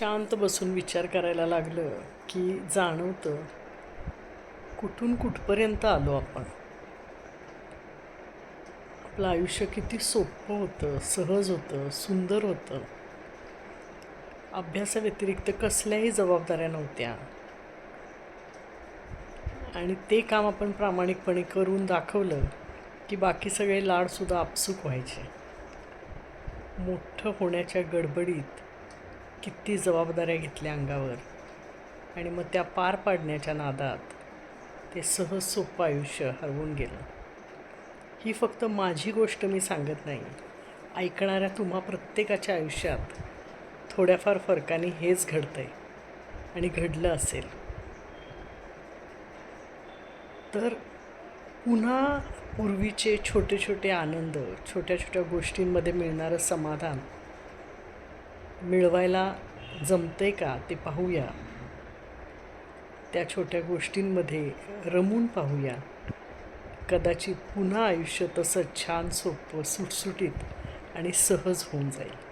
शांत बसून विचार करायला लागलं की जाणवतं कुठून कुठपर्यंत आलो आपण? आपलं आयुष्य किती सोपं होतं सहज होतं सुंदर होतं. अभ्यासाव्यतिरिक्त कसल्याही जबाबदाऱ्या नव्हत्या. आणि ते काम आपण प्रामाणिकपणे करून दाखवलं की बाकी सगळे लाडसुद्धा आपसूक व्हायचे. मोठं होण्याच्या गडबडीत किती जबाबदाऱ्या घेतल्या अंगावर. आणि मग त्या पार पाडण्याच्या नादात ते सहज सोपं आयुष्य हरवून गेलं. ही फक्त माझी गोष्ट मी सांगत नाही. ऐकणाऱ्या तुम्हा प्रत्येकाच्या आयुष्यात थोड्याफार फरकाने हेच घडतं आहे आणि घडलं असेल. तर पुन्हा पूर्वीचे छोटे छोटे आनंद छोट्या छोट्या गोष्टींमध्ये मिळणारं समाधान मिळवायला जमते का ते पाहूया. त्या छोट्या गोष्टींमध्ये रमून पाहूया. कदाचित पुन्हा आयुष्य तसं छान सोपं सुटसुटीत आणि सहज होऊन जाईल.